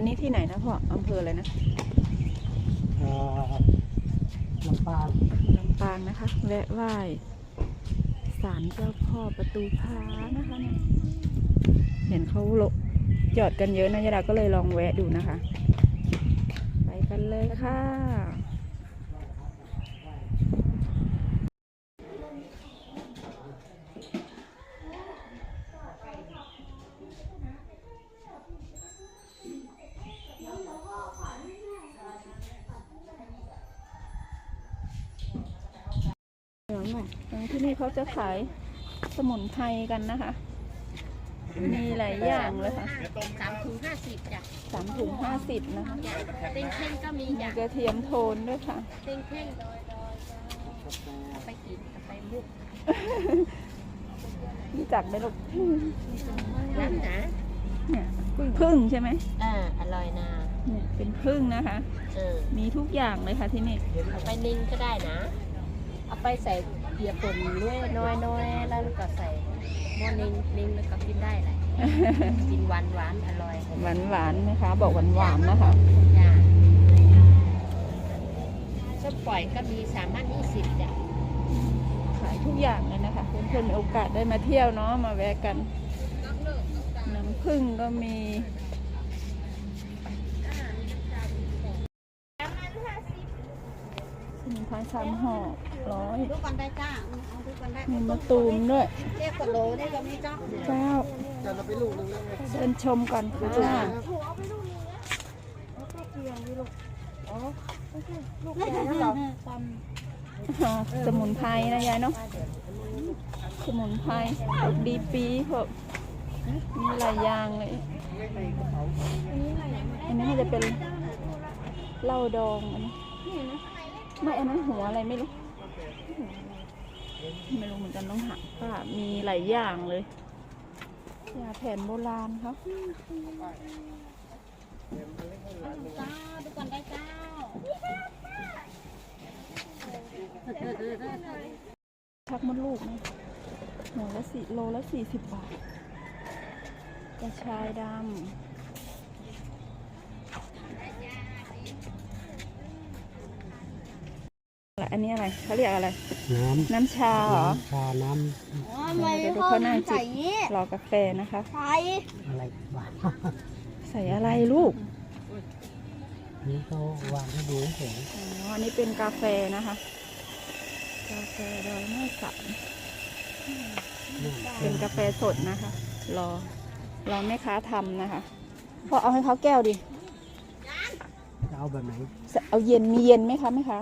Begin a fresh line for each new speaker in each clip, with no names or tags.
อันนี้ที่ไหนนะพ่ออำเภออะไรนะ
เอ่อลำปาง
ลำปางนะคะแวะไหว้ศาลเจ้าพ่อประตูพานะคะเนี่ยเห็นเขาโลจอดกันเยอะนะยาดาก็เลยลองแวะดูนะคะ ไปกันเลยค่ะ ที่นี่เขาจะขายสมุนไพรกันนะคะ มีหลายอย่างเลยค่ะ
สามถุงห้าสิบจ้ะ
สามถุงห้าสิบนะคะ
เต็งเท่งก็มี
มี
จ้ะ
กระเทียมโทนด้วยค่ะ
เต็งเท่งเอาไปกินเอาไปมุก
รู้จักไหมลูก
น้ำหนา
เนี่ยพึ่งใช่ไหม
อ่าอร่อยนะ
เนี่ยเป็นพึ่งนะคะ
เออ
มีทุกอย่างเลยค่ะที่นี่
เอาไปนิ่งก็ได้นะ เอาไปใส่ เบียร์ป่นด้วยน้อยน้อยๆแล้วก็ใส่หม้อนิ่งนิ่งแล้วก็กินได้แหละกินหวานหวานๆอร่อย
หวานหวานๆนะคะ บอกหวานหวานๆนะคะ
จ้ะส้มปล่อยก็มีสามารถยี่สิบจ้ะ
ขายทุกอย่างเลยนะคะเพื่อนๆมีโอกาสได้มาเที่ยวเนาะมาแวะกันน้ำพึ่งก็มี สมุนไพรสามห่อร้อย
ดูกันได้จ้าเอาดูกันได้
มีมะตูมด้วย
เรียกกว่าโลได้ก็มีจ้า
เจ้า
จะเราไปลูกนึงแล้วไง
เดินชมก่อนค่ะอ๋อสมุนไพรนะยายเนาะสมุนไพรพวกดีปีพวกมีหลายอย่างเลย อันนี้น่าจะเป็นเหล้าดองอันนี้ ไม่อันนั้นหัวอะไรไม่รู้ ไม่รู้เหมือนกันต้องหาว่ามีหลายอย่างเลยยาแผนโบราณครับ
จ้าดูกันได้จ้า
ชักมดลูกนะหัวละสี่โลละสี่สิบบาทกระชายดำ อันนี้อะไรเขาเรียกอะไร
น้ำ
น้ำชาเหรอ
ชา น้
ทำไมพ่อไม่ใส่รอกาแฟนะคะำ
อะไรวะ
ใส่อะไรลูก
นี่เขาวางให้ดูเฉย
อ๋ออันนี้เป็นกาแฟนะคะ กาแฟดอยแม่สันเป็นกาแฟสดนะคะ รอรอแม่ค้าทำนะคะพอเอาให้เขาแก้วดิ
จะเอาแบบไหน
เอาเย็นมีเย็นไหมคะแม่ค้า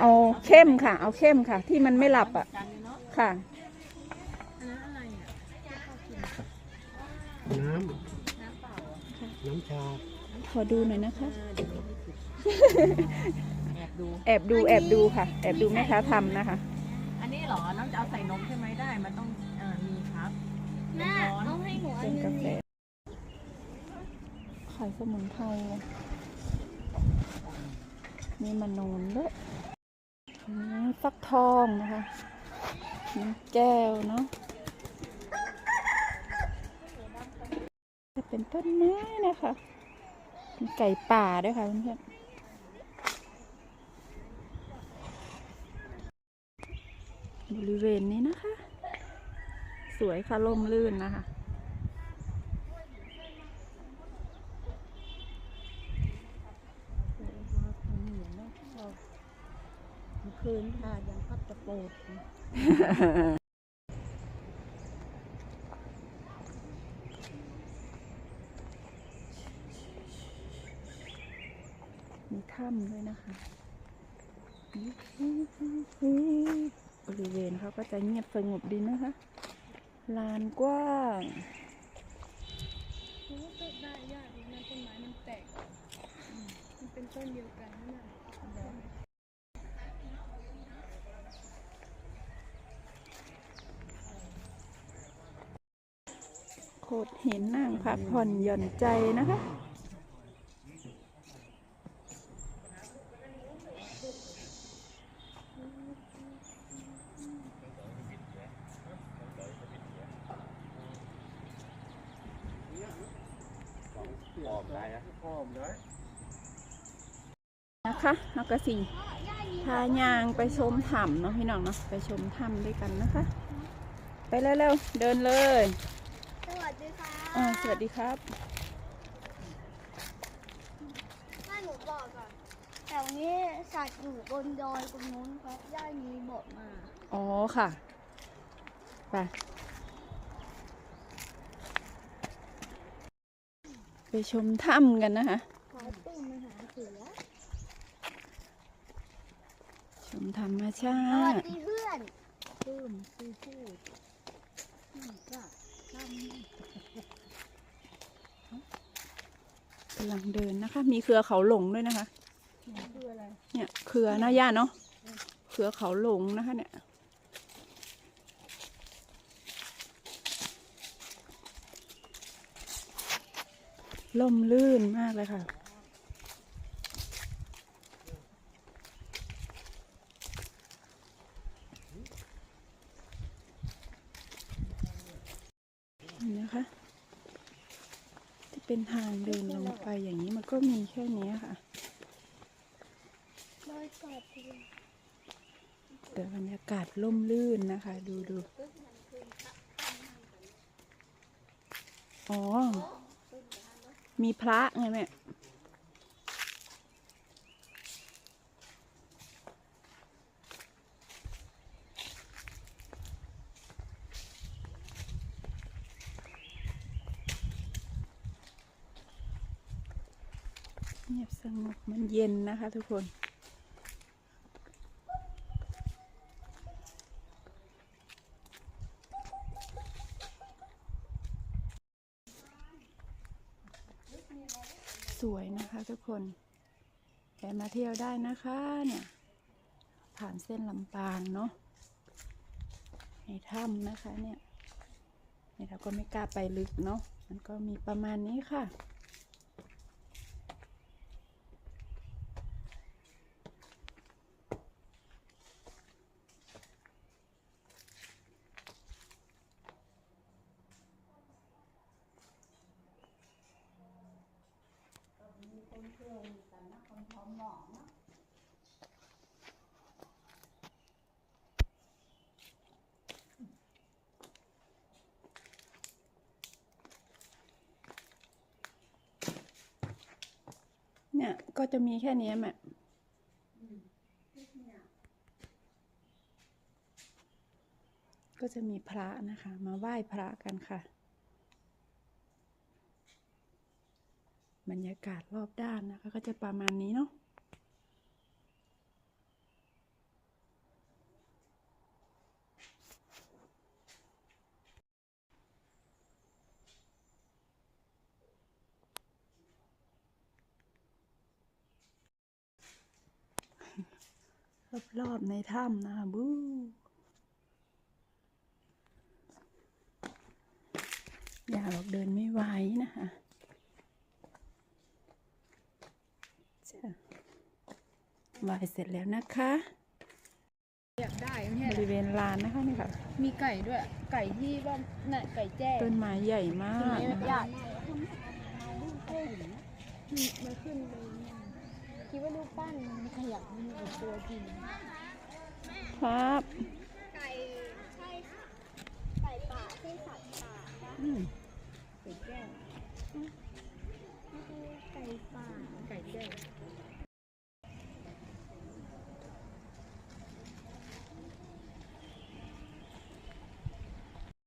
เอาเข้มค่ะ เอาเข้มค่ะ ที่มันไม่หลับอะ ค่ะ
น้ำ น้ำชา
ขอดูหน่อยนะคะ
แอบดู
แอบดู แอบดูค่ะ แอบดูแม่ค้าทำนะคะ
อันนี้เหรอ น้องจะเอาใส่นมใช่ไหมได้ มันต้องเออมีครับ
แม่เอาให้หนูอั
เป็นน
นึ
กางแฟขายสมุนไพรไงมีมะนูนด้วยอันนี้ ฟักทองนะคะแก้วเนาะจะเป็นต้นไม้นะคะไก่ป่าด้วยค่ะเพื่อนบริเวณนี้นะคะ สวยค่ะลมลื่นนะคะ
คืนค่ะยังพัดจะโปด
มีถ้ำด้วยนะคะ บริเวณเขาก็จะเงียบสงบดีนะคะ ลานกว้าง
ได้ยากดีนะต้นไม้มันแตก มันเป็นต้นเดียวกันนั่นแหละ
ดหินนั่งพักผ่อนหย่อนใจนะคะ
นะปลอมได้
นะคะแล้วก็สิพายางไปชมถ้ำเนาะพี่น้องเนาะไปชมถ้ำด้วยกันนะคะ ไปเร็วๆเดินเลย
ดีค่ะ
อ่าสวัสดีครับ
ถ้าหนูบอกก่อนแถวนี้สัตว์อยู่บนดอยตรงนู้นครับย่ามีบอกมา
อ๋อค่ะไปไปชมถ้ำกันนะคะ
ขอตุ้มมาหาเสือ
ชมธรรมชา
สวัส
ติ
ดีเพื่อน
ปื้มซีฟู้ดนี่ก็ท
กำลังเดินนะคะ มีเครือเขาหลงด้วยนะคะ เนี่ยเครือหน้าย่าเนาะเครือเขาหลงนะคะ เนี่ยล่มลื่นมากเลยค่ะ นี่นะคะ ที่ เป็นทางเดินลงไปอย่างนี้มันก็มีแค่นี้ค่ะแต่บรรยากาศล่มลื่นนะคะ ดูดูอ๋อ มีพระไงแม่ เงียบสงบมันเย็นนะคะทุกคน สวยนะคะทุกคนแวะมาเที่ยวได้นะคะเนี่ย ผ่านเส้นลำปางเนาะในถ้ำนะคะเนี่ยเนี่ยเราก็ไม่กล้าไปลึกเนาะมันก็มีประมาณนี้ค่ะ เนี่ยก็จะมีแค่นี้แม่ก็จะมีพระนะคะ มาไหว้พระกันค่ะ รรยากาศรอบด้านนะคะ ก็จะประมาณนี้เนาะรอบๆในถ้ำนะคะบูอย่าบอกเดินไม่ไหวนะคะจ้ะ ไหวเสร็จแล้วนะคะ
อยากได้ไม่ใช่
บริเวณลานนะคะนี่ค่ะ
มีไก่ด้วย ไก่ที่ว่าน่ะไก่แจ้
ต้นไม้ใหญ่มากนะคะ
อยากมันขึ้นไปคิดว่ารูปปั้นมันขยับมันอยู่ตัวจริง
ครับ